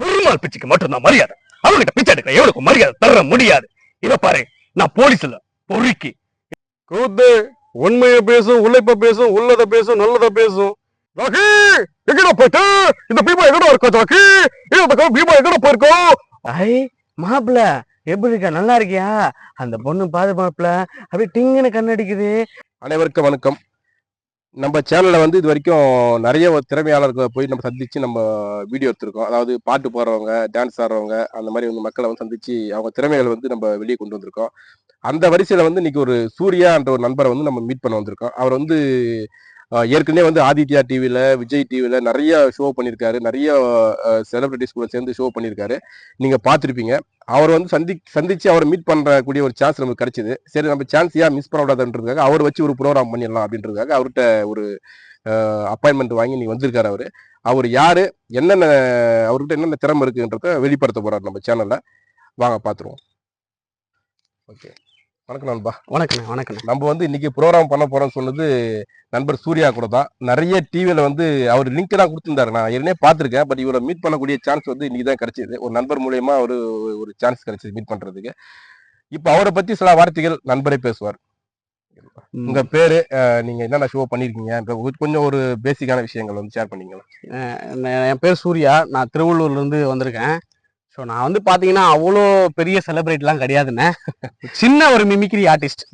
பெருமாள் பிச்சைக்கு மட்டும் தான் மரியாதை. அவங்கிட்ட பிச்சை எடுக்க எவனுக்கும் மரியாதை தர முடியாது. இத பாரு நான் போலீஸ்ல பொறுக்கி. கூத்து உண்மையை பேசும் உழைப்ப பேசும் உள்ளத பேசும் நல்லத பேசும். ராக்கி எங்கடா போயிட்டு? இந்த பீமா எங்கடா இருக்கா ராக்கி இந்த பீமா எங்கடா போயிருக்கோம் ஐ மாப்பிள எப்படி இருக்கா? நல்லா இருக்கியா? அந்த பொண்ணு பாது அப்படியே டிங்குன்னு கண்ணடிக்குது. அனைவருக்கும் வணக்கம். நம்ம சேனல்ல வந்து இது வரைக்கும் நிறைய திறமையாளர்கள் திறமையாளர்களை போய் நம்ம சந்திச்சு நம்ம வீடியோ எடுத்திருக்கோம். அதாவது பாட்டு போடுறவங்க டான்ஸ் ஆடுறவங்க அந்த மாதிரி வந்து மக்களை வந்து சந்திச்சு அவங்க திறமைகளை வந்து நம்ம வெளியே கொண்டு வந்திருக்கோம். அந்த வரிசையில வந்து இன்னைக்கு ஒரு சூர்யா என்ற ஒரு நண்பரை வந்து நம்ம மீட் பண்ண வந்திருக்கோம். அவர் வந்து ஏற்கனவே வந்து ஆதித்யா டிவியில் விஜய் டிவியில் நிறைய ஷோ பண்ணியிருக்காரு. நிறைய செலிபிரிட்டிஸ் கூட சேர்ந்து ஷோ பண்ணியிருக்காரு. நீங்கள் பார்த்துருப்பீங்க. அவர் வந்து சந்தி சந்திச்சு அவரை மீட் பண்ணக்கூடிய ஒரு சான்ஸ் நமக்கு கிடைச்சிது. சரி நம்ம சான்ஸ் ஏன் மிஸ் பண்ணக்கூடாதுன்றதுக்காக அவர் வச்சு ஒரு ப்ரோக்ராம் பண்ணிடலாம் அப்படின்றதுக்காக அவர்கிட்ட ஒரு அப்பாயின்மெண்ட் வாங்கி நீ வந்திருக்காரு அவர். அவர் யார்? என்னென்ன அவர்கிட்ட என்னென்ன திறமை இருக்குன்றத வெளிப்படுத்த போகிறார் நம்ம சேனலில் வாங்க பார்த்துருவோம். ஓகே வணக்கம் நண்பா. வணக்கண்ணே வணக்கண்ணே நம்ம வந்து இன்னைக்கு ப்ரோக்ராம் பண்ண போறோம்னு சொன்னது நண்பர் சூர்யா கூட தான். நிறைய டிவியில வந்து அவர் லிங்க் தான் கொடுத்துருந்தாரு. நான் ஏற்கனவே பார்த்திருக்கேன் பட் இவரை மீட் பண்ணக்கூடிய சான்ஸ் வந்து இன்னைக்கு தான் கிடைச்சது. ஒரு நண்பர் மூலியமா ஒரு ஒரு சான்ஸ் கிடைச்சது மீட் பண்றதுக்கு. இப்போ அவரை பத்தி சில வார்த்தைகள் நண்பரே பேசுவார். உங்க பேரு நீங்க என்னென்ன ஷோ பண்ணிருக்கீங்க? கொஞ்சம் ஒரு பேசிக்கான விஷயங்கள் வந்து ஷேர் பண்ணீங்களா என் பேர் சூர்யா. நான் திருவள்ளூர்ல இருந்து வந்திருக்கேன். ஸோ நான் வந்து பார்த்தீங்கன்னா அவ்வளோ பெரிய செலிப்ரேட்லாம் கிடையாதுண்ணே. சின்ன ஒரு மிமிக்ரி ஆர்டிஸ்ட்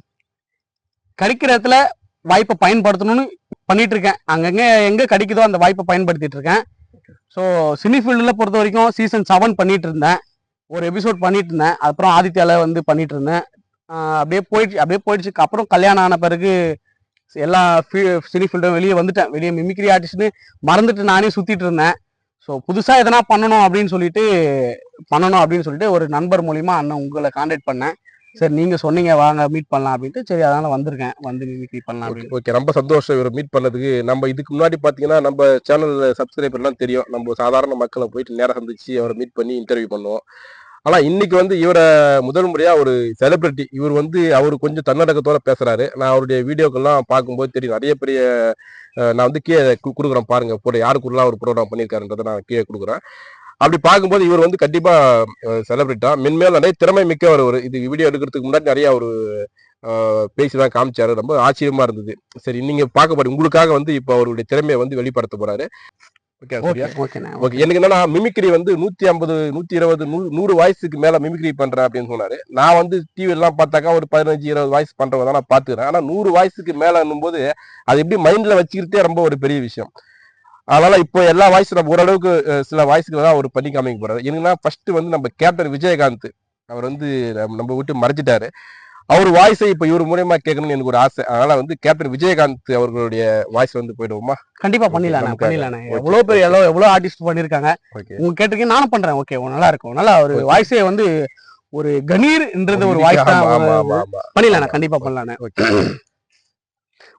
கிடைக்கிற இடத்துல வாய்ப்பை பயன்படுத்தணும்னு பண்ணிட்டு இருக்கேன். அங்கங்கே எங்கே கிடைக்குதோ அந்த வாய்ப்பை பயன்படுத்திட்டு இருக்கேன். ஸோ சினி ஃபீல்டில் பொறுத்த வரைக்கும் சீசன் செவன் பண்ணிட்டு இருந்தேன். ஒரு எபிசோட் பண்ணிட்டு இருந்தேன். அப்புறம் ஆதித்யால வந்து பண்ணிட்டு இருந்தேன். அப்படியே போயிடுச்சு அப்படியே போயிடுச்சு. அப்புறம் கல்யாணம் ஆன பிறகு எல்லா ஃபீ- சினி ஃபீல்டும் வெளியே வந்துட்டேன். வெளியே மிமிக்ரி ஆர்டிஸ்ட்னு மறந்துட்டு நானே சுற்றிட்டு இருந்தேன். ஸோ புதுசா எதனா பண்ணணும் அப்படின்னு சொல்லிட்டு பண்ணணும் அப்படின்னு சொல்லிட்டு ஒரு நண்பர் மூலியமா அண்ணன் உங்களை காண்டாக்ட் பண்ணேன். சரி நீங்க சொன்னீங்க வாங்க மீட் பண்ணலாம் அப்படின்ட்டு. சரி அதனால வந்திருக்கேன். வந்து மிமிக்ரி பண்ணலாம் அப்படின்னு. ஓகே ரொம்ப சந்தோஷம் இவரை மீட் பண்ணதுக்கு. நம்ம இதுக்கு முன்னாடி பாத்தீங்கன்னா நம்ம சேனல்ல சப்ஸ்கிரைபர்லாம் தெரியும். நம்ம சாதாரண மக்களை போயிட்டு நேரம் சந்திச்சு அவரை மீட் பண்ணி இன்டர்வியூ பண்ணுவோம். ஆனா இன்னைக்கு வந்து இவரை முதல் முறையாக ஒரு செலிபிரிட்டி இவர் வந்து அவர் கொஞ்சம் தன்னடக்கத்தோட பேசுறாரு. நான் அவருடைய வீடியோக்கள்லாம் பார்க்கும்போது தெரியும். நிறைய பெரிய நான் வந்து கீழே கொடுக்குறேன் பாருங்க. போட யாருக்குள்ளலாம் ஒரு ப்ரோக்ராம் பண்ணியிருக்காருன்றதை நான் கீழே கொடுக்குறேன். அப்படி பார்க்கும்போது இவர் வந்து கண்டிப்பா செலிபிரிட்டி மென்மேல் நிறைய திறமை மிக்கவர் ஒரு இது வீடியோ எடுக்கிறதுக்கு முன்னாடி நிறைய ஒரு பேசிதான் காமிச்சாரு. ரொம்ப ஆச்சரியமா இருந்தது. சரி நீங்க பார்க்க போறீங்க. உங்களுக்காக வந்து இப்போ அவருடைய திறமையை வந்து வெளிப்படுத்த போறாரு. ஓகே ஓகே எனக்கு என்னன்னா மிமிக்ரி வந்து நூத்தி ஐம்பது நூத்தி இருபது நூறு வாய்ஸுக்கு மேல மிமிக்ரி பண்றேன் அப்படின்னு சொன்னாரு. நான் வந்து டிவி எல்லாம் பார்த்தாக்கா ஒரு பதினஞ்சு இருபது வாய்ஸ் பண்றவங்க தான் நான் பாத்துக்கிறேன் ஆனா நூறு வாய்ஸுக்கு மேல போது அது எப்படி மைண்ட்ல வச்சுக்கிறதே ரொம்ப ஒரு பெரிய விஷயம். அதனால இப்போ எல்லா வாய்ஸ் நம்ம ஓரளவுக்கு சில வாய்ஸ்களை தான் அவர் பண்ணி காமிக்க போறாரு. என்னன்னா ஃபர்ஸ்ட் வந்து நம்ம கேப்டன் விஜயகாந்த். அவர் வந்து நம்ம நம்ம விட்டு மறைச்சிட்டாரு அவர் வாய்ஸை இப்போ இவர் மூலியமா கேட்கணும்னு எனக்கு ஒரு ஆசை. அதனால வந்து கேப்டன் விஜயகாந்த் அவர்களுடைய வாய்ஸ் வந்து போயிடுவோமா? கண்டிப்பா பண்ணிடலாம் Okay, எவ்வளவு பெரிய okay. எவ்வளவு எவ்வளவு ஆர்டிஸ்ட் பண்ணிருக்காங்க. ஓகே. உங்க கேட்டிருக்கீங்க நானும் பண்றேன். ஓகே நல்லா இருக்கும். நல்லா ஒரு. வாய்ஸே வந்து ஒரு கணீர்ன்றது ஒரு வாய்ஸ் தான் பண்ணிடலாம் கண்டிப்பா பண்ணலாண்ணே. ஓகே.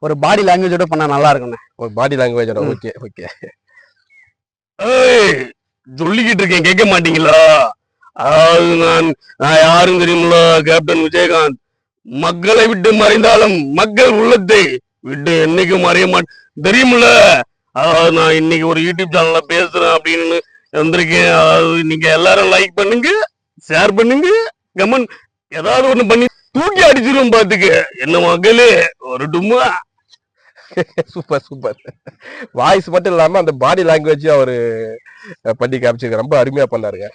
ஒரு பாடி லாங்குவேஜோட பண்ணா நல்லா இருக்கும்ண்ணே. ஒரு பாடி லாங்குவேஜோட. Okay okay. சொல்லிக்கிட்டு இருக்கேன் கேட்க மாட்டீங்களா? அதாவது நான் நான் யாரும் தெரியுமில்ல கேப்டன் விஜயகாந்த். மக்களை விட்டு மறைந்தாலும் மக்கள் உள்ளத்தை விட்டு என்னைக்கு மறைய மாட்டேன் தெரியுமில்ல? அதாவது நான் இன்னைக்கு ஒரு யூடியூப் சேனல்ல பேசுறேன் அப்படின்னு வந்திருக்கேன். அதாவது நீங்க எல்லாரும் லைக் பண்ணுங்க ஷேர் பண்ணுங்க கமெண்ட் ஏதாவது ஒண்ணு பண்ணி தூக்கி அடிச்சிடும் பாத்துக்க. என்ன மகளே ஒரு டும்மா சூப்பர் சூப்பர். வாய்ஸ் மட்டும் இல்லாம அந்த பாடி லாங்குவேஜ் அவரு பண்ணி காமிச்சிருக்க ரொம்ப அருமையா பண்ணாருங்க.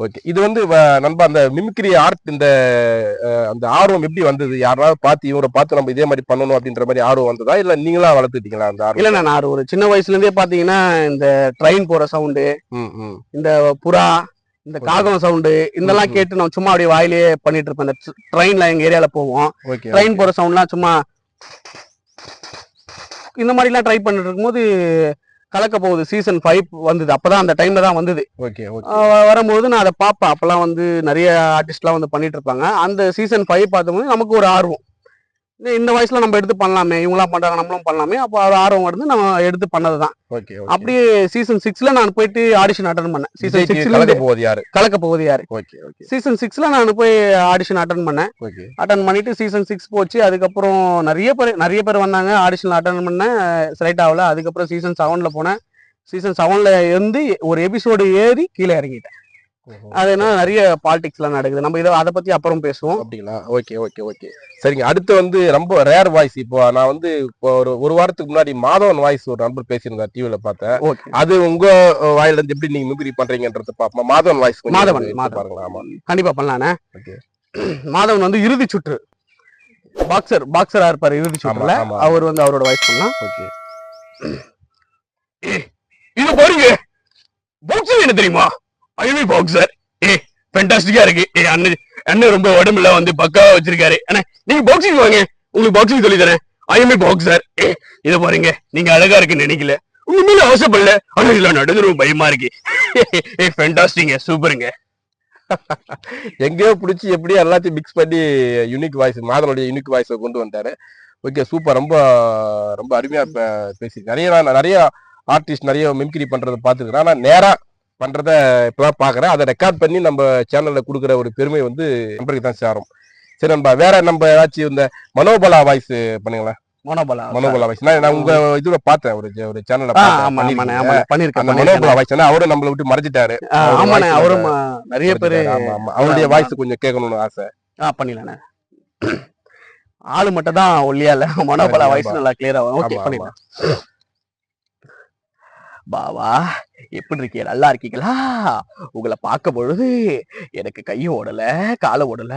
ஓகே இது வந்து நண்பா அந்த மிமிக்ரி ஆர்ட் இந்த அந்த ஆர்வம் எப்படி வந்தது? யாராவது பார்த்து இவரை பார்த்து நம்ம இதே மாதிரி பண்ணணும் அப்படின்ற மாதிரி ஆர்வம் வந்ததா? இல்ல நீங்களா வளர்த்துட்டீங்களா அந்த ஆர்வம்? இல்லண்ணே நான் ஒரு சின்ன வயசுல இருந்தே பாத்தீங்கன்னா இந்த ட்ரெயின் போற சவுண்டு. இந்த புறா இந்த காகம் சவுண்டு இதெல்லாம். கேட்டு நான் சும்மா அப்படியே வாயிலேயே பண்ணிட்டு இருப்பேன் இந்த ட்ரெயின்ல எங்க ஏரியால போவோம். ட்ரெயின் போற சவுண்ட்லாம் சும்மா இந்த மாதிரி எல்லாம் ட்ரை பண்ணிட்டு இருக்கும்போது கலக்க போகுது. சீசன் ஃபைவ் வந்தது. அப்பதான் அந்த டைம்ல தான் வந்தது. ஓகே வரும்போது நான் அதை பார்ப்பேன். அப்பெல்லாம் வந்து நிறைய ஆர்டிஸ்ட்லாம் வந்து பண்ணிட்டு இருப்பாங்க. அந்த சீசன் ஃபைவ் பார்க்கும்போது நமக்கு ஒரு ஆர்வம். இந்த- வயசுல நம்ம எடுத்து பண்ணலாமே இவங்களாம் பண்றாங்க நம்மளும் பண்ணலாமே. அப்போ ஒரு ஆர்வம் வருது நம்ம எடுத்து பண்ணதுதான். ஓகே அப்படியே சீசன் சிக்ஸ்ல நான் போயிட்டு ஆடிஷன் அட்டன் பண்ணேன். சீசன் சிக்ஸ்ல கலக்க போகுது யாரு? கலக்க போகுது யாரு? Okay okay. சீசன் சிக்ஸ்ல நான் போய் ஆடிஷன் அட்டன் பண்ணேன். ஓகே. அட்டன் பண்ணிட்டு சீசன் சிக்ஸ் போச்சு. அதுக்கப்புறம் நிறைய பேர் நிறைய பேர் வந்தாங்க. ஆடிஷன்ல அட்டன் பண்ணேன். செலக்ட் ஆகல. அதுக்கப்புறம் சீசன் செவன்ல போனேன். சீசன் செவன்ல இருந்து ஒரு எபிசோடு ஏறி கீழே இறங்கிட்டேன். அது என்ன நிறைய பாலிடிக்ஸ்லாம் நடக்குது. நம்ம இதை அதை பத்தி அப்புறம் பேசுவோம். அப்படிங்களா? ஓகே ஓகே ஓகே சரிங்க. அடுத்து வந்து ரொம்ப ரேர் வாய்ஸ் இப்போ நான் வந்து இப்போ ஒரு ஒரு வாரத்துக்கு முன்னாடி மாதவன் வாய்ஸ் ஒரு நண்பர் பேசியிருந்தார் டிவில பார்த்தேன். ஓகே அது உங்க வாயில இருந்து எப்படி நீங்க மிமிக்ரி பண்றீங்கன்றத பாப்போம் மாதவன் வாய்ஸ் மாதவன். பாருங்களா ஆமா. கண்டிப்பா பண்ணலானே Okay. மாதவன் வந்து இறுதி சுற்று. பாக்ஸர் பாக்ஸரா இருப்பாரு இறுதி சுற்றுல. அவர் வந்து அவரோட வயசு பண்ணலாம். ஓகே இது பாருங்க. பாக்ஸர் என்ன தெரியுமா? ஐவி பாக்ஸர் ஏ ஃபென்டாஸ்டிக்கா இருக்கு. ஏ அண்ணன் அண்ணன் ரொம்ப உடம்புல வந்து பக்காவா வச்சிருக்காரு. அண்ணா நீங்க பாக்ஸிங் வாங்க. உங்களுக்கு பாக்ஸிங் சொல்லி தரேன். ஐஎம்ஏ பாக்ஸர் ஏ இத பாருங்க. நீங்க அழகா இருக்குன்னு நினைக்கல. உங்க மேல ஆசைப்படல. ஆனா இதுல நடந்து ரொம்ப பயமா இருக்கு. ஏ ஃபென்டாஸ்டிங்க சூப்பருங்க எங்கேயோ பிடிச்சி எப்படியோ எல்லாத்தையும் மிக்ஸ் பண்ணி யூனிக் வாய்ஸ் மாதனுடைய யூனிக் வாய்ஸை கொண்டு வந்துட்டாரு ஓகே சூப்பர் ரொம்ப ரொம்ப அருமையா பேசி நிறைய நான் நிறைய ஆர்டிஸ்ட் நிறைய மிமிக்ரி பண்றதை பார்த்துருக்கேன் ஆனா பண்றத இப்பதான் பாக்குறேன். அதை ரெக்கார்ட் பண்ணி நம்ம சேனல்ல கொடுக்குற ஒரு பெருமை வந்து நம்பருக்கு தான் சேரும். சரி நம்ம வேற நம்ம ஏதாச்சும் இந்த மனோபலா வாய்ஸ் பண்ணுங்களேன். மனோபலா மனோபலா வாய்ஸ் நான் உங்க இதுல பார்த்தேன் ஒரு ஒரு சேனல்ல பண்ணிருக்கேன் மனோபலா வாய்ஸ் அவரும் நம்மளை விட்டு அவரோட ஆமாண்ணே அவரும் நிறைய பேரு அவருடைய. வாய்ஸ் கொஞ்சம் கேட்கணும்னு ஆசை. ஆ பண்ணிடலாண்ணே. ஆளு மட்டும் தான் ஒல்லியா இல்ல. மனோபலா. வயசு நல்லா கிளியரா ஓகே பண்ணிடலாம். பாவா எப்படி இருக்கீங்க? நல்லா இருக்கீங்களா? உங்களை பார்க்க பொழுது எனக்கு கையும் ஓடல காலை ஓடல.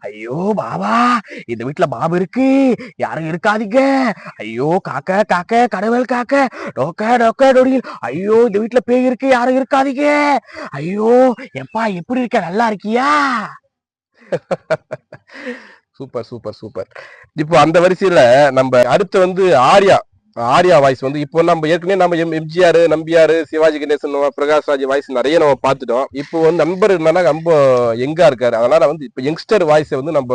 ஐயோ பாபா இந்த வீட்டுல பாபு இருக்கு. யாரும் இருக்காதீங்க. ஐயோ காக்க காக்க கடவுள் காக்க. டோக்க டோக்க டொடியில். ஐயோ இந்த வீட்டுல பேய் இருக்கு. யாரும் இருக்காதீங்க. ஐயோ எப்பா எப்படி இருக்க? நல்லா இருக்கியா? Super super super. இப்போ அந்த வரிசையில நம்ம அடுத்து வந்து ஆர்யா. ஆர்யா வாய்ஸ் வந்து இப்போ நம்ம ஏற்கனவே நம்ம எம் எம்ஜிஆர் நம்பியார் சிவாஜி கணேசன் பிரகாஷ் ராஜ் வாய்ஸ் நிறைய நம்ம பார்த்துட்டோம். இப்போ வந்து நண்பர் என்னன்னா ரொம்ப எங்கா இருக்காரு. அதனால வந்து இப்போ யங்ஸ்டர் வாய்ஸை வந்து நம்ம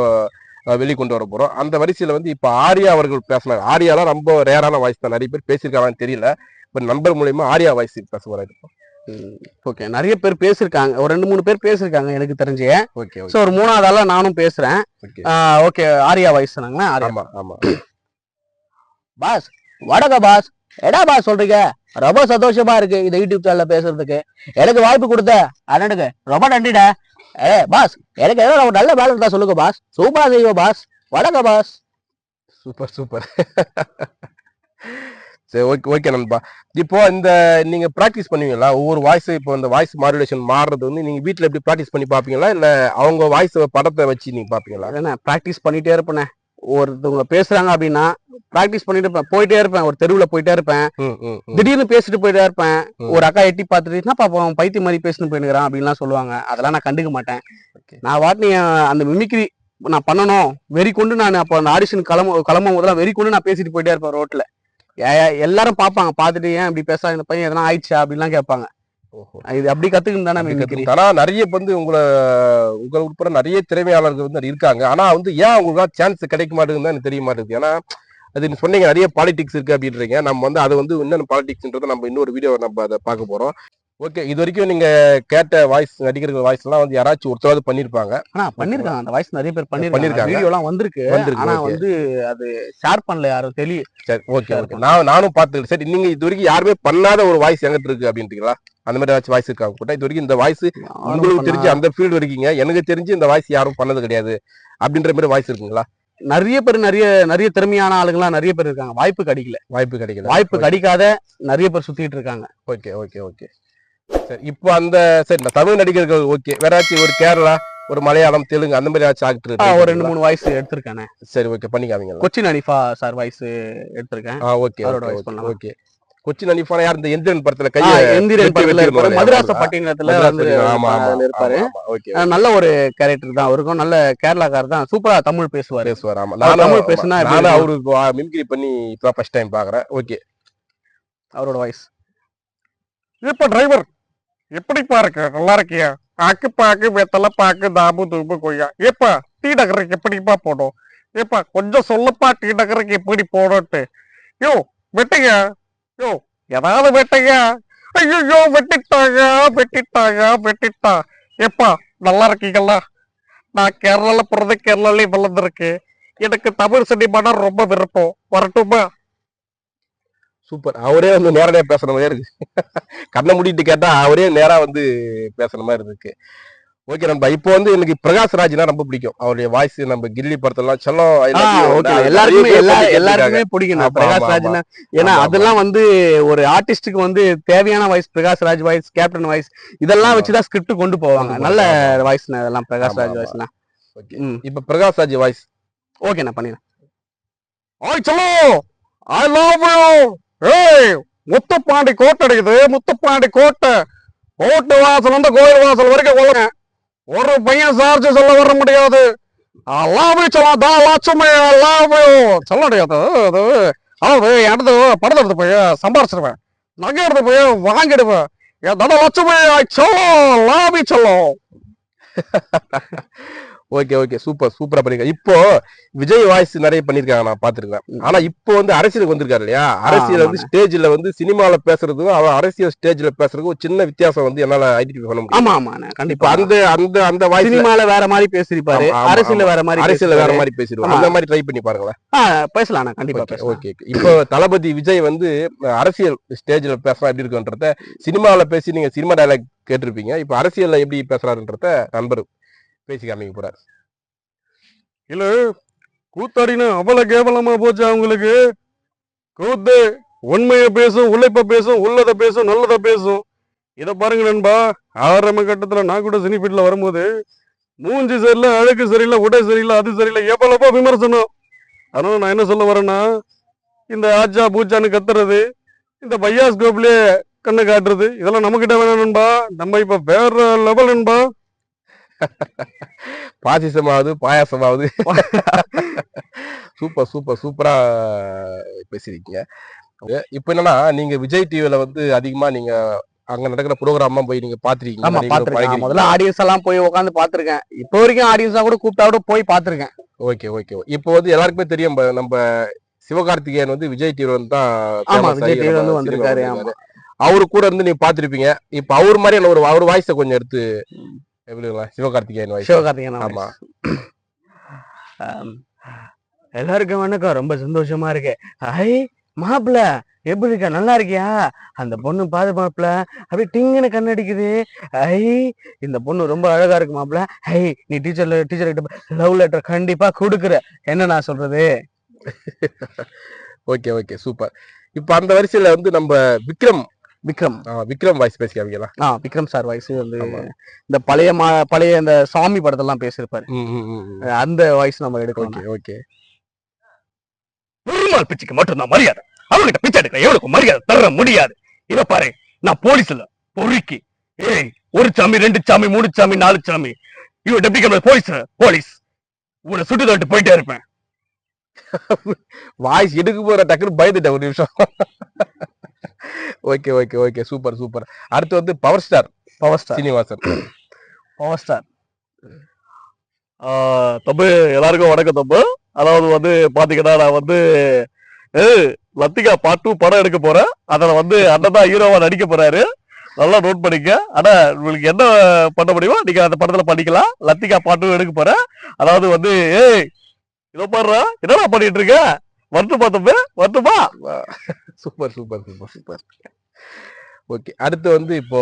வெளிக்கொண்டு வர போறோம். அந்த வரிசையில வந்து இப்போ ஆர்யா அவர்கள் பேசினார். ஆர்யாலாம் ரொம்ப ரேரான வாய்ஸ் தான். நிறைய பேர் பேசியிருக்காங்கன்னு தெரியல. இப்போ நண்பர் மூலியமா ஆர்யா வாய்ஸ் பேச போறாரு ஓகே நிறைய பேர் பேசிருக்காங்க ஒரு ரெண்டு மூணு பேர் பேசிருக்காங்க எனக்கு தெரிஞ்சு. ஓகே சோ ஒரு மூணாவது ஆளா நானும் பேசுறேன். ஓகே ஆர்யா வாய்ஸ் சொன்னாங்களா? ஆர்யா. ஆமா ஆமா. பாஸ். வடக பாஸ் எடா பாஸ் சொல்றீங்க? ரொம்ப சந்தோஷமா இருக்கு இந்த யூடியூப் சேனல்ல பேசுறதுக்கு. எனக்கு வாய்ப்பு கொடுத்த அண்ணனுக்கு ரொம்ப நன்றிடா. ஏ பாஸ் எனக்கு ஏதோ ஒரு நல்ல வேலை இருந்தா சொல்லுங்க பாஸ் சூப்பரா செய்வோம் பாஸ் வடக பாஸ் சூப்பர் சூப்பர் சரி ஓகே ஓகே நண்பா. இப்போ இந்த நீங்க ப்ராக்டிஸ் பண்ணுவீங்களா? ஒவ்வொரு வாய்ஸ் இப்போ இந்த வாய்ஸ் மாடுலேஷன் மாறுறது வந்து நீங்க வீட்ல எப்படி ப்ராக்டிஸ் பண்ணி பாப்பீங்களா இல்ல அவங்க வாய்ஸ் படத்தை வச்சு நீங்க பாப்பீங்களா என்ன ப்ராக்டிஸ் பண்ணிட்டே இருப்பேனே. ஒருத்தவங்க பேசுறாங்க அப்படின்னா ப்ராக்டிஸ் பண்ணிட்டு இருப்பேன் போயிட்டே இருப்பேன். ஒரு தெருவுல போயிட்டே இருப்பேன். திடீர்னு பேசிட்டு போயிட்டே இருப்பேன். ஒரு அக்கா எட்டி பார்த்துட்டு என்ன பாப்போம் பைத்தியம் மாதிரி பேசிட்டு போயினுக்கிறான் அப்படின்லாம் சொல்லுவாங்க. அதெல்லாம் நான் கண்டுக்க மாட்டேன். நான் வாட்டி அந்த மிமிக்ரி நான் பண்ணணும். வெறி கொண்டு நான் அப்போ அந்த ஆடிஷன் கிளம்ப கிளம்பும் போதெல்லாம் வெறி கொண்டு நான் பேசிட்டு போயிட்டே இருப்பேன் ரோட்ல. எல்லாரும் பார்ப்பாங்க. பார்த்துட்டு ஏன் இப்படி பேச இந்த பையன் எதனா ஆயிடுச்சா? அப்படின்லாம் கேட்பாங்க. இது அப்படி கத்துக்கணும் தானே. ஆனா நிறைய வந்து உங்களை உங்களை உட்பட நிறைய திறமையாளர்கள் வந்து இருக்காங்க. ஆனா வந்து ஏன் உங்களுக்கு சான்ஸ் கிடைக்க மாட்டேங்குதுன்னு எனக்கு தெரிய மாட்டேங்குது. ஏன்னா அது சொன்னீங்க நிறைய பாலிடிக்ஸ் இருக்கு அப்படின்றீங்க. நம்ம வந்து அது வந்து இன்னும் பாலிடிக்ஸ்ன்றத நம்ம இன்னொரு வீடியோ நம்ம அதை பார்க்க போறோம். ஓகே இது வரைக்கும் நீங்க கேட்ட வாய்ஸ் நடிகர்கள் வாய்ஸ் எல்லாம் வந்து யாராச்சும் ஒருத்தராவது பண்ணிருப்பாங்க. ஆனா பண்ணிருக்காங்க. அந்த வாய்ஸ் நிறைய பேர் பண்ணிருக்காங்க. வீடியோ எல்லாம் வந்திருக்கு. ஆனா. வந்து அது ஷேர் பண்ணல யாரும் தெளிய. சரி ஓகே ஓகே நான் நானும் பார்த்துக்கிட்டு சரி நீங்க இது வரைக்கும் யாருமே பண்ணாத ஒரு வாய்ஸ் எங்கிட்ட இருக்கு அப்படின்றீங்களா? அந்த மாதிரி ஏதாச்சும் வாய்ஸ் இருக்கா கூட இது வரைக்கும் இந்த வாய்ஸ் உங்களுக்கு தெரிஞ்சு அந்த ஃபீல்டு இருக்கீங்க எனக்கு தெரிஞ்சு இந்த வாய்ஸ் யாரும் பண்ணது கிடையாது அப்படின்ற மாதிரி வாய்ஸ் இருக்குங்களா? நிறைய பேர் நிறைய நிறைய திறமையான ஆளுங்கலாம் நிறைய பேர் இருக்காங்க. வாய்ப்பு கிடைக்கல. வாய்ப்பு கிடைக்கல. வாய்ப்பு கிடைக்காத நிறைய பேர் சுத்திட்டு இருக்காங்க. Okay okay okay. சரி இப்போ அந்த சரி தமிழ் நடிகர்கள் ஓகே. வேற ஏதாச்சும் ஒரு கேரளா ஒரு மலையாளம் தெலுங்கு அந்த மாதிரி ஏதாச்சும் ஆக்டர் ஒரு ரெண்டு மூணு வாய்ஸ் எடுத்திருக்கானே. சரி ஓகே. பண்ணிக்காமீங்களா கொச்சின் அனிஃபா சார் வாய்ஸ் எடுத்திருக்கேன். ஓகே. ஓகே. கொச்சின் அனிஃபான யார் இந்த எந்திரன் படத்துல கையை எந்திரன் படத்துல. மதுராச பட்டினத்துல இருப்பாரு. நல்ல ஒரு கேரக்டர் தான். அவருக்கும் நல்ல கேரளாக்கார் தான். சூப்பரா தமிழ் பேசுவாரு. பேசுவார் ஆமா. அவர் தமிழ் பேசுனா? அவருக்கு மிமிக்ரி பண்ணி இப்பதான் ஃபர்ஸ்ட் டைம் பாக்குறேன். ஓகே. அவரோட வாய்ஸ் இப்ப டிரைவர் எப்படிப்பா இருக்கு? நல்லா இருக்கியா? ஆக்கு பாக்கு வெத்தலை பாக்கு தாபு தூபு கொய்யா. ஏப்பா டீ நகருக்கு எப்படிப்பா போடும் ஏப்பா கொஞ்சம் சொல்லப்பா டீ நகருக்கு எப்படி போடட்டு யோ வெட்டுங்க. யோ ஏதாவது வெட்டையா ஐயோ வெட்டிட்டாங்க வெட்டிட்டாங்க வெட்டிட்டா. எப்பா நல்லா இருக்கீங்களா? நான் கேரளால பிறந்த கேரளாலே வளர்ந்துருக்கு எனக்கு தமிழ் சினிமானா ரொம்ப விருப்பம். வரட்டுமா? சூப்பர். அவரே வந்து நேரடியாக பேசுற மாதிரியே இருக்கு. கண்ணை மூடிட்டு கேட்டா அவரே நேரா வந்து பேசுற மாதிரி இருக்கு. ஓகே நண்பா இப்போ வந்து எனக்கு பிரகாஷ் ராஜ்னா ரொம்ப பிடிக்கும். அவருடைய வாய்ஸ் நம்ம கில்லி படத்தெல்லாம் செல்லம் எல்லாருக்குமே எல்லா எல்லாருக்குமே பிடிக்கும். பிரகாஷ் ராஜ்னா ஏன்னா. அதெல்லாம் வந்து ஒரு ஆர்டிஸ்டுக்கு வந்து தேவையான voice Prakash Raj voice captain voice இதெல்லாம். வச்சுதான் ஸ்கிரிப்ட் கொண்டு போவாங்க நல்ல. வாய்ஸ் இதெல்லாம் பிரகாஷ் ராஜ். ம். இப்ப பிரகாஷ் ராஜ் வாய்ஸ் ஓகே நான் பண்ணிடுறேன். ஆய் சொல்லோ ஐ லவ் யூ ஏய் முத்துப்பாண்டி கோட்டை அடிக்குது முத்துப்பாண்டி கோட்டை. கோட்டை வாசல் வந்து கோயில் வாசல் வரைக்கும் கொள்ளுங்க. ஒரு பையன் சார்ஜ் சொல்ல வர முடியாது. அல்லாமே சொல்லலாம் தா லட்சுமே அல்லாமே. சொல்ல முடியாது. அது அதாவது எடுத்து படத்தை எடுத்து போய் சம்பாரிச்சிருவேன். நகை எடுத்து போய் வாங்கிடுவேன். என் தட லட்சுமே சொல்லும் லாபி சொல்லும் ஓகே ஓகே சூப்பர் சூப்பரா பண்ணிருக்காங்க இப்போ விஜய் வாய்ஸ் நிறைய பண்ணிருக்காங்க நான் பாத்துருக்கேன். ஆனா இப்போ வந்து அரசியலுக்கு வந்திருக்காரு இல்லையா? அரசியல் வந்து. ஸ்டேஜ்ல வந்து சினிமால பேசுறதுக்கும் அவன் அரசியல் ஸ்டேஜ்ல பேசுறதுக்கும் ஒரு சின்ன வித்தியாசம் வந்து என்னால ஐடென்டிஃபை பண்ண முடியும். ஆமா ஆமா கண்டிப்பா. அந்த அந்த அந்த வாய்ஸ் சினிமால வேற மாதிரி பேசிருப்பாரு அரசியல்ல வேற மாதிரி அரசியல்ல வேற. மாதிரி ஆமா. அந்த மாதிரி ட்ரை பண்ணி பாருங்களேன். பேசலாம் கண்டிப்பா ஓகே பேசலாம். இப்போ தளபதி விஜய் வந்து அரசியல் ஸ்டேஜ்ல பேசுறா எப்படி இருக்குன்றத சினிமாவுல பேசி நீங்க சினிமா டயலாக் கேட்டிருப்பீங்க. இப்போ அரசியல்ல எப்படி பேசுறாருன்றத நண்பர் பேசி காமிக்க போறார். இல்ல கூத்தாடினா அவ்வளவு கேவலமா போச்சு அவங்களுக்கு கூத்து உண்மைய பேசும் உழைப்ப பேசும் உள்ளத பேசும் நல்லத பேசும். இத பாருங்க நண்பா ஆரம்ப கட்டத்துல நான் கூட சினிஃபீல்ட்ல வரும்போது மூஞ்சி சரியில்லை அழகு சரியில்லை உடை சரியில்லை அது சரியில்லை எவ்வளவோ விமர்சனம். அதனால நான் என்ன சொல்ல வரேன்னா இந்த ஆச்சா பூச்சான்னு கத்துறது இந்த பையாஸ்கோப்லயே கண்ணை காட்டுறது இதெல்லாம் நம்மகிட்ட வேணாம் நண்பா. நம்ம இப்ப வேற லெவல் நண்பா. பாசிசமாவது பாயாசமாவது. சூப்பர் சூப்பர் சூப்பரா பேசிருக்கீங்க இப்போ என்னன்னா நீங்க விஜய் டிவில வந்து அதிகமா நீங்க அங்க நடக்கிற ப்ரோக்ராம் போய் நீங்க பாத்திருக்கீங்க. முதல்ல ஆடியன்ஸ் எல்லாம் போய் உட்காந்து பாத்திருக்கேன். இப்போ வரைக்கும் ஆடியன்ஸா கூட கூப்பிட்டா கூட போய் பாத்திருக்கேன். Okay okay. இப்போ வந்து எல்லாருக்குமே தெரியும் நம்ம சிவகார்த்திகேயன் வந்து விஜய் டிவில வந்து தான் விஜய் நம்ம வந்து வந்திருக்காரு. அவரு கூட இருந்து நீங்க பாத்திருப்பீங்க. இப்ப அவர் மாதிரியான ஒரு அவர் வாய்ஸ கொஞ்சம் எடுத்து எப்படிங்களா சிவகார்த்திகேயன் சிவகார்த்திகேயன் ஆமா. எல்லாருக்கும் வணக்கம். ரொம்ப சந்தோஷமா இருக்கு. ஐ மாப்பிள எப்படி இருக்க? நல்லா இருக்கியா? அந்த பொண்ணு பாது மாப்பிள அப்படியே டிங்குன்னு கண்ணடிக்குது. ஐ இந்த பொண்ணு ரொம்ப அழகா இருக்கு மாப்பிள ஐ நீ டீச்சர்ல டீச்சர் கிட்ட லவ் லெட்டர் கண்டிப்பா கொடுக்குற. என்ன நான் சொல்றது? Okay okay. சூப்பர். இப்ப அந்த வரிசையில வந்து நம்ம விக்ரம் விக்ரம். விக்ரம் வாய்ஸ் பேசி காமிக்கலாம் ஆ விக்ரம் சார் வயசு வந்து. இந்த பழைய பழைய இந்த சாமி படத்தெல்லாம் பேசியிருப்பாரு. அந்த வாய்ஸ் நம்ம எடுக்கணும் ஓகே ஓகே. பெருமாள் பிச்சைக்கு மட்டும்தான் மரியாதை. அவங்கிட்ட பிச்சை எடுக்க எவனுக்கும் மரியாதை தர முடியாது. இத பாரு நான் போலீஸ்ல பொறுக்கி. ஏய் ஒரு சாமி ரெண்டு சாமி மூணு சாமி நாலு சாமி. இவன் டெப்டி கமிஷனர் போலீஸ் போலீஸ் உன்னை சுட்டு தட்டு போயிட்டே இருப்பேன். வாய்ஸ் எடுக்க போற டக்குன்னு பயந்துட்டேன் ஒரு நிமிஷம். Okay okay okay super super. அடுத்து வந்து power star power star Srinivasan. Power star தப்பு எல்லாருக்கும் வணக்கம் தப்பு அதாவது வந்து பாத்தீங்கன்னா நான் வந்து லத்திகா பார்ட் டூ படம் எடுக்க போறேன். அதுல வந்து அண்ணன் தான் ஹீரோவா நடிக்க போறாரு. நல்லா நோட் பண்ணிக்க ஆனா உங்களுக்கு என்ன பண்ண முடியுமோ நீங்க அந்த படத்துல பண்ணிக்கலாம். லத்திகா பார்ட் டூ எடுக்க போறேன். அதாவது வந்து ஏய் இதோ பாடுறா என்னடா பண்ணிட்டு இருக்க? வரட்டுமா தம்பி? வரட்டுமா? Super super super super. Okay அடுத்து வந்து இப்போ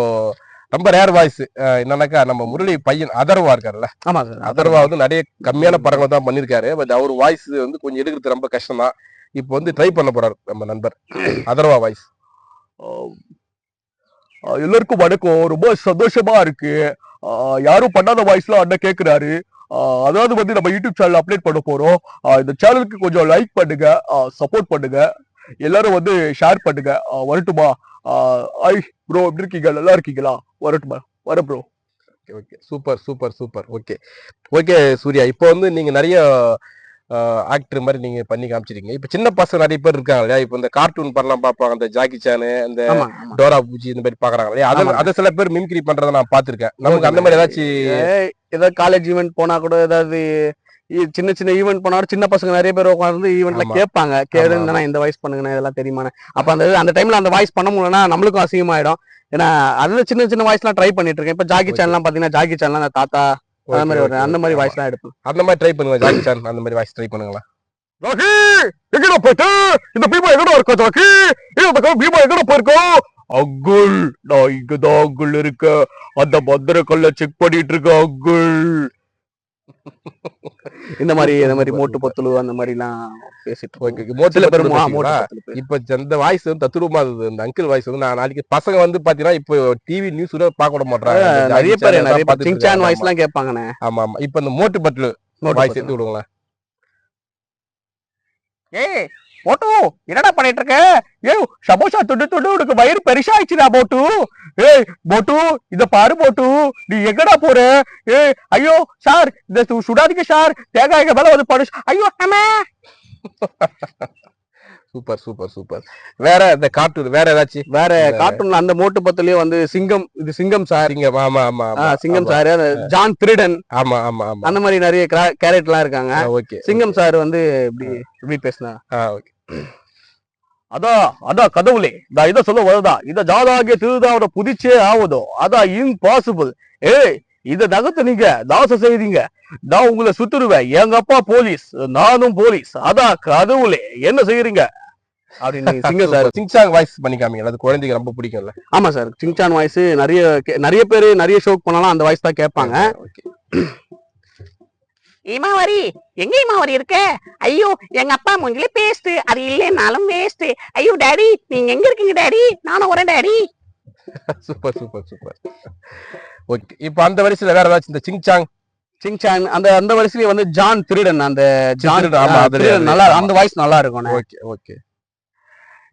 ரொம்ப ரேர் வாய்ஸ் என்னன்னாக்கா நம்ம முரளி பையன் அதர்வா இருக்காருல்ல? ஆமா சார் அதர்வா. வந்து நிறைய கம்மியான படங்கள் தான் பண்ணிருக்காரு பட் அவர் வாய்ஸ் வந்து கொஞ்சம் எடுக்கிறது ரொம்ப கஷ்டம் தான். இப்போ வந்து ட்ரை பண்ண போறாரு நம்ம நண்பர் அதர்வா வாய்ஸ் எல்லாருக்கும் வணக்கம். ரொம்ப சந்தோஷமா இருக்கு. ஆஹ் யாரும் பண்ணாத வாய்ஸ்ல அண்ணன் கேக்குறாரு. ஆஹ் அதாவது வந்து நம்ம யூடியூப் சேனல் அப்டேட் பண்ண போறோம். இந்த சேனலுக்கு கொஞ்சம் லைக் பண்ணுங்க. சப்போர்ட் பண்ணுங்க. எல்லாரும் வந்து ஷேர் பண்ணுங்க. வரட்டுமா? ஐ ப்ரோ எப்படி இருக்கீங்க? நல்லா இருக்கீங்களா? வரட்டுமா? வர bro okay okay super super super okay okay Suriya இப்போ வந்து நீங்க நிறைய ஆக்டர் மாதிரி நீங்க பண்ணி காமிச்சிருக்கீங்க. இப்போ சின்ன பசங்க நிறைய பேர் இருக்காங்க இல்லையா? இப்போ இந்த கார்ட்டூன் படம்லாம் பார்ப்பாங்க அந்த ஜாக்கி சானு ஆமா டோரா பூஜி இந்த மாதிரி பாக்குறாங்க இல்லையா? அதை ஆமாங்க. அதை சில பேர் மிமிக்ரி பண்றதை நான் பார்த்திருக்கேன். நமக்கு அந்த மாதிரி ஏதாச்சும் ஏதாவது காலேஜ் ஈவெண்ட் போனா கூட ஏதாவது சின்ன சின்ன ஈவெண்ட் பண்ணாலும் சின்ன பசங்க நிறைய பேர் உட்காந்து ஈவெண்ட்ல. கேட்பாங்க. கேளுங்கண்ணா இந்த வாய்ஸ் பண்ணுங்கண்ணா இதெல்லாம் தெரியுமாண்ணே. அப்ப அந்த அந்த டைம்ல அந்த வாய்ஸ் பண்ண முடியலன்னா நம்மளுக்கும் அசிங்கமாயிடும். ஏன்னா அதுல சின்ன சின்ன வாய்ஸ் எல்லாம் ட்ரை பண்ணிட்டு இருக்கேன். இப்ப ஜாக்கி. சேனல்லாம் பாத்தீங்கன்னா ஜாக்கி சேனல் அந்த தாத்தா அந்த மாதிரி ஒரு அந்த மாதிரி வாய்ஸ் எல்லாம் எடுப்பேன். அந்த மாதிரி ட்ரை பண்ணுங்க ஜாக்கி சான் அந்த மாதிரி வாய்ஸ் ட்ரை பண்ணுங்களா ஜாக்கி எங்கடா போயிட்டு? இந்த பீமா எங்கடா இருக்கா ஜாக்கி அந்த பீமா எங்கடா போயிருக்கோம் அங்குள் நான் இங்கதான் அங்குள் இருக்க அந்த மந்திர கல்ல செக் பண்ணிட்டு இருக்க அங்குள். இந்த மாதிரி இந்த மாதிரி மோட்டு. பொத்துலு அந்த மாதிரி எல்லாம் பேசிட்டு ஓகே இருக்கோம். சில பேர் மோ- மோட்டு மோட்டிவேட் பொத்துலு பேசி- இப்ப இந்த வாய்ஸ் வந்து தத்துரூபமா இருந்தது இந்த அங்கிள் வாய்ஸ் வந்து நான் நாளைக்கு பசங்க வந்து பாத்தீங்கன்னா இப்போ டிவி நியூஸ் கூட பார்க்க விட மாட்டாங்க நிறைய பேர் நிறைய சிங்சான். வாய்ஸ் எல்லாம் கேட்பாங்கண்ணே ஆமா ஆமா இப்ப இந்த மோட்டு மோட்டு வாய்ஸ் பொத்துலு. எடுத்து விடுங்களேன் ஏய் போட்டு என்னடா பண்ணிட்டு இருக்க ஏய் சமோசா துண்டு துண்டு உனக்கு வயிறு பெருசாயிடுச்சுடா போட்டு. ஏய் போட்டு இத பாரு போட்டு. நீ எங்கடா போற? ஏய் ஐயோ சார் இந்த சுடாதீங்க சார். தேங்காய் எங்க மேல வந்து படு ஐயோ அம்மா சூப்பர் சூப்பர் சூப்பர். வேற இந்த கார்ட்டூன் வேற ஏதாச்சும் வேற. கார்ட்டூன்ல அந்த மோட்டு பத்துலயே வந்து சிங்கம் இது சிங்கம் சார். இங்க ஆமா ஆமா சிங்கம். சார் ஜான் திருடன். ஆமா ஆமா ஆமா. அந்த மாதிரி நிறைய கேரக்டர் எல்லாம் இருக்காங்க. ஓகே சிங்கம் சார் வந்து இப்படி இப்படி பேசினா. ஓகே. அதான் அதான் கடவுளே. நான் இதை சொல்ல வருதா இத ஜாதாகிய திருதாவோட புதிச்சே ஆகுதோ? அதான் இம்பாசிபிள் ஏய் இத நகர்த்த நீங்க தாச செய்தீங்க. நான் உங்களை சுத்துருவேன் எங்க அப்பா போலீஸ் நானும் போலீஸ். அதான் கடவுளே. என்ன செய்யறீங்க சிங்சாங் வாய்ஸ் பண்ணி காமிங்க. அது குழந்தைக்கு ரொம்ப பிடிக்கும்ல. ஆமா சார். சிங்சான் வாய்ஸ் நிறைய நிறைய பேர் நிறைய ஷோக் பண்ணலாம். அந்த வாய்ஸ் தான் கேட்பாங்க. இமாவரி எங்க இமாவரி இருக்க? ஐயோ எங்க அப்பா மூஞ்சில பேஸ்ட் அது இல்லைனாலும் வேஸ்ட் ஐயோ டாடி நீங்க எங்க இருக்கீங்க டாடி நானும் வரேன் daddy super super super okay இப்போ அந்த வரிசையில வேற ஏதாச்சும் இந்த சிங்சாங் சிங்சான் அந்த அந்த வரிசையில வந்து ஜான் திருடன் அந்த ஜான் நல்லா. அந்த வாய்ஸ் நல்லா இருக்கும் ஓகே ஓகே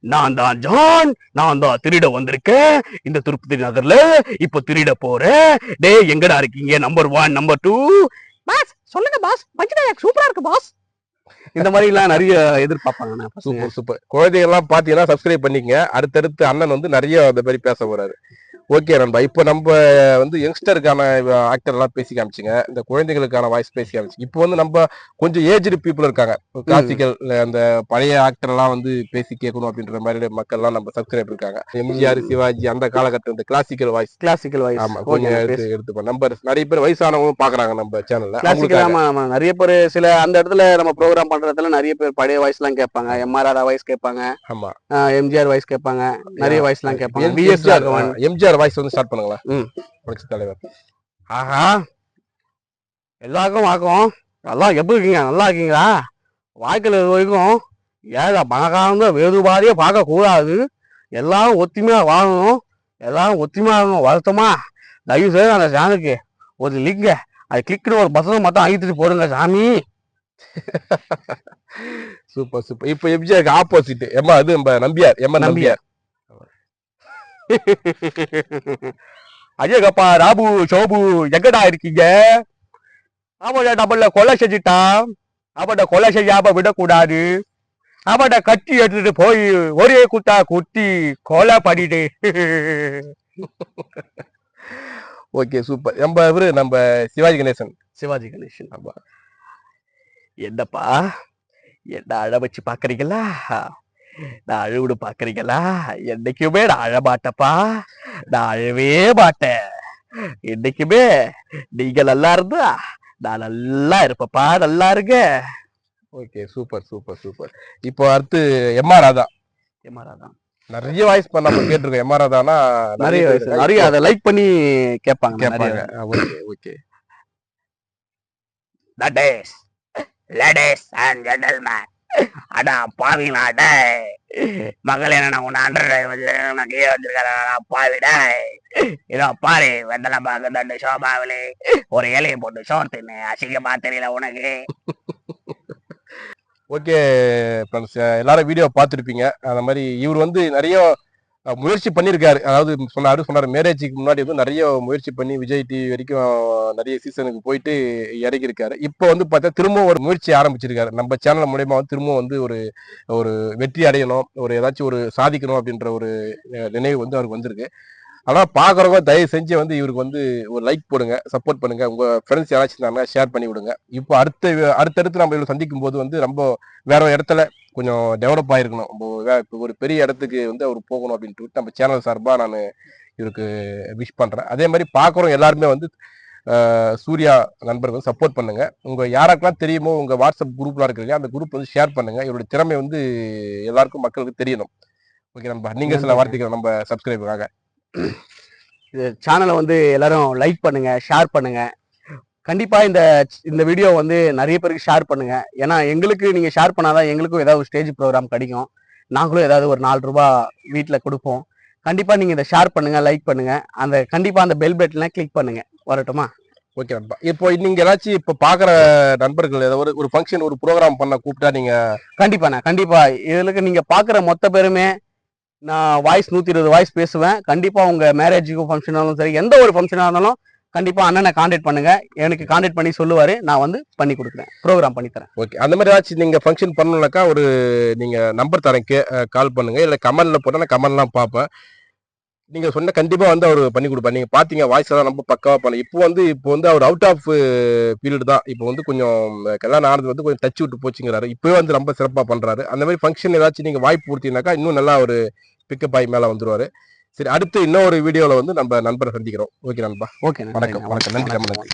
நான் தான் ஜான் நான் தான் திருட வந்திருக்கேன். இந்த திருப்பதி நகர்ல இப்ப திருட போறேன். டேய் எங்கடா இருக்கீங்க? Number one number two boss சொல்லுங்க பாஸ். பஞ்சு சூப்பரா இருக்கு பாஸ். இந்த மாதிரி எல்லாம் நிறைய எதிர்பார்ப்பாங்க சூப்பர் சூப்பர். குழந்தைங்க எல்லாம் பாத்தீங்கன்னா சப்ஸ்கிரைப் பண்ணிக்கங்க. அடுத்தடுத்து அண்ணன் வந்து நிறைய அந்த மாதிரி பேச போறாரு. ஓகே நண்பா. இப்போ நம்ம வந்து யங்ஸ்டருக்கான ஆக்டர் எல்லாம் பேசி காமிச்சுங்க. இந்த குழந்தைகளுக்கான வாய்ஸ் பேசி காமிச்சு. இப்போ வந்து நம்ம கொஞ்சம் ஏஜ்டு பீப்புள் இருக்காங்க. கிளாசிக்கல் அந்த பழைய ஆக்டர் எல்லாம் வந்து பேசி கேட்கணும் அப்படின்ற மாதிரி மக்கள் எல்லாம் நம்ம சப்ஸ்கிரைப் இருக்காங்க. எம்ஜிஆர் சிவாஜி அந்த காலகட்டம் இந்த கிளாசிக்கல் வாய்ஸ் கிளாசிக்கல் வாய்ஸ் ஆமா கொஞ்சம் எடுத்து எடுத்து நம்பர் நிறைய பேர் வயசானவங்க பாக்குறாங்க நம்ம சேனல்ல கிளாசிக்கல் ஆமா ஆமா. நிறைய பேர் சில அந்த இடத்துல நம்ம ப்ரோக்ராம் பண்றதுல நிறைய பேர் பழைய வாய்ஸ் எல்லாம் கேட்பாங்க. எம்ஆர்ஆர் வாய்ஸ் கேட்பாங்க. ஆமா. எம்ஜிஆர் வாய்ஸ் கேட்பாங்க. நிறைய வாய்ஸ் எல்லாம் கேட்பாங்க. எம்ஜிஆர் எம்ஜிஆர் வாய்ஸ் வந்து ஸ்டார்ட் பண்ணுங்களேன். ம். புரட்சி தலைவர். ஆஹா. எல்லாருக்கும் வணக்கம். எல்லாம் எப்படி இருக்கீங்க? நல்லா இருக்கீங்களா? வாழ்க்கையில் இது வரைக்கும் ஏதா பணக்காரங்க வேறுபாடியே பார்க்க கூடாது எல்லாரும் ஒத்துமையா வாழணும். எல்லாரும் ஒத்துமையா இருக்கணும். வருத்தமா? தயவு செய்து அந்த சேனலுக்கு ஒரு லிங்க அது கிளிக்னு ஒரு பசங்க மட்டும் அழித்துட்டு போடுங்க சாமி. சூப்பர் சூப்பர் இப்போ எம்ஜிஆருக்கு ஆப்போசிட் எம்மா அது நம்ம நம்பியார். எம்மா நம்பியார். அஜயகப்பா ராபு சோபு எங்கடா இருக்கீங்க? அவனை நம்மள கொலை செஞ்சுட்டான். அவனை கொலை செய்யாம விடக்கூடாது. அவனை கட்டி எடுத்துட்டு போய் ஒரே குத்தா குத்தி கொலை பண்ணிட்டு ஓகே சூப்பர். நம்ம இவரு நம்ம சிவாஜி கணேசன். சிவாஜி கணேசன். ஆமா. என்னப்பா? என்ன அழ வச்சு பாக்குறீங்களா? நான் அழுவிடு பாக்குறீங்களா? என்னைக்குமே நான் அழ மாட்டேப்பா நான் அழவே மாட்டேன். என்னைக்குமே நீங்க நல்லா இருந்தா நான் நல்லா இருப்பப்பா நல்லா இருங்க. Okay super super super. இப்போ அடுத்து எம்ஆர் ராதா. ஏமாறாதான் நிறைய வாய்ஸ் பண்ண நம்ம கேட்டிருக்கோம். எம்ஆர் ராதானா நிறைய வயசு நிறைய அதை லைக் பண்ணி கேட்பாங்க கேட்பாங்க. Okay okay. Ladies ladies and gentleman அடா பாவீங்களா டேய். மகளே நான் உன்னை அண்டர் நான் கீழே வச்சிருக்கேன் பாவி டேய். இதோ பாரு வெத்தலை பாக்கு தண்டு சோபாவிலே ஒரு இலையை போட்டு சோர்த்துன்னு அசிங்கமா தெரியல உனக்கு. ஓகே ஃப்ரெண்ட்ஸ் எல்லாரும் வீடியோ பார்த்துருப்பீங்க. அந்த மாதிரி இவர் வந்து நிறைய முயற்சி பண்ணியிருக்காரு அதாவது சொன்னாரு சொன்னார் மேரேஜுக்கு முன்னாடி வந்து நிறைய முயற்சி பண்ணி விஜய் டிவி வரைக்கும் நிறைய சீசனுக்கு போயிட்டு இறங்கியிருக்காரு. இப்போ வந்து பார்த்தா திரும்ப ஒரு முயற்சி ஆரம்பிச்சிருக்காரு. நம்ம சேனல் மூலயமா வந்து திரும்ப வந்து ஒரு ஒரு வெற்றி அடையணும் ஒரு ஏதாச்சும் ஒரு சாதிக்கணும் அப்படின்ற ஒரு நினைவு வந்து அவருக்கு வந்திருக்கு. ஆனால் பார்க்குறவங்க தயவு செஞ்சு வந்து இவருக்கு வந்து ஒரு லைக் போடுங்க சப்போர்ட் பண்ணுங்க. உங்க ஃப்ரெண்ட்ஸ் யாராச்சும் இருந்தாங்கன்னா ஷேர் பண்ணி விடுங்க. இப்போ அடுத்த அடுத்தடுத்து நம்ம இவரை சந்திக்கும் போது வந்து ரொம்ப வேற ஒரு இடத்துல கொஞ்சம் டெவலப் ஆயிருக்கணும். இப்போ வே- இப்போ ஒரு பெரிய இடத்துக்கு வந்து அவர் போகணும் அப்படின்ட்டு நம்ம சேனல் சார்பாக நான் இவருக்கு விஷ் பண்றேன். அதே மாதிரி பார்க்குறோம் எல்லாருமே வந்து சூர்யா நண்பர்கள் சப்போர்ட் பண்ணுங்க. உங்க யாருக்கெல்லாம் தெரியுமோ உங்க வாட்ஸ்அப் குரூப்ல இருக்கிறீங்க அந்த குரூப் வந்து ஷேர் பண்ணுங்க. இவருடைய திறமை வந்து எல்லாருக்கும் மக்களுக்கு தெரியணும். ஓகே நண்பா? நீங்க சில. வார்த்தைகள் நம்ம சப்ஸ்கிரைபுக்காக இது சேனலை வந்து எல்லாரும் லைக் பண்ணுங்க ஷேர் பண்ணுங்க. கண்டிப்பா இந்த இந்த வீடியோ வந்து நிறைய பேருக்கு ஷேர் பண்ணுங்க. ஏன்னா எங்களுக்கு நீங்க ஷேர் பண்ணாதான் எங்களுக்கும் ஏதாவது ஒரு ஸ்டேஜ் ப்ரோக்ராம் கிடைக்கும். நாங்களும் ஏதாவது ஒரு நாலு ரூபாய் வீட்டில் கொடுப்போம். கண்டிப்பா நீங்க இதை ஷேர் பண்ணுங்க லைக் பண்ணுங்க. அந்த கண்டிப்பா அந்த பெல் பட்டனை கிளிக் பண்ணுங்க. வரட்டுமா? ஓகே நண்பா. இப்போ நீங்க ஏதாச்சும் இப்போ பாக்குற நண்பர்கள் ஏதாவது ஒரு ஒரு ஃபங்க்ஷன் ஒரு ப்ரோக்ராம் பண்ண கூப்பிட்டா நீங்க கண்டிப்பாண்ணா கண்டிப்பா. இதுக்கு நீங்க பாக்குற மொத்த பேருமே நான் வாய்ஸ் நூற்றி இருபது வாய்ஸ் பேசுவேன் கண்டிப்பாக உங்கள் மேரேஜுக்கு ஃபங்க்ஷனாலும் சரி எந்த ஒரு ஃபங்க்ஷனாக இருந்தாலும் கண்டிப்பாக அண்ணனை காண்டாக்ட் பண்ணுங்க. எனக்கு காண்டாக்ட் பண்ணி சொல்லுவார். நான் வந்து பண்ணி கொடுக்குறேன். ப்ரோக்ராம் பண்ணித்தரேன் ஓகே அந்த மாதிரி ஏதாச்சும் நீங்கள் ஃபங்க்ஷன் பண்ணணும்னாக்கா ஒரு நீங்கள் நம்பர் தரேன். கே கால் பண்ணுங்க. இல்லை கமெண்ட்ல போட்டால் நான் கமெண்ட்லாம் பார்ப்பேன். நீங்கள் சொன்ன கண்டிப்பாக வந்து அவர் பண்ணி கொடுப்பாரு. நீங்கள் பார்த்தீங்க வாய்ஸ் எல்லாம் ரொம்ப பக்காவாக பண்ண இப்போ வந்து இப்போ வந்து அவர் அவுட் ஆஃப் ஃபீல்டு தான். இப்போ வந்து கொஞ்சம் கல்யாணம் ஆனது வந்து கொஞ்சம் டச் விட்டு போச்சுங்கிறாரு. இப்போவே வந்து ரொம்ப சிறப்பாக பண்ணுறாரு அந்த மாதிரி ஃபங்க்ஷன் ஏதாச்சும் நீங்கள் வாய்ப்பு கொடுத்தீங்கன்னாக்கா இன்னும் நல்லா ஒரு பிக்கப் ஆகி மேல வந்துருவாரு. சரி அடுத்து இன்னொரு வீடியோல வந்து நம்ம நண்பரை சந்திக்கிறோம். ஓகே நண்பா. ஓகே வணக்கம். வணக்கம். நன்றி நன்றி.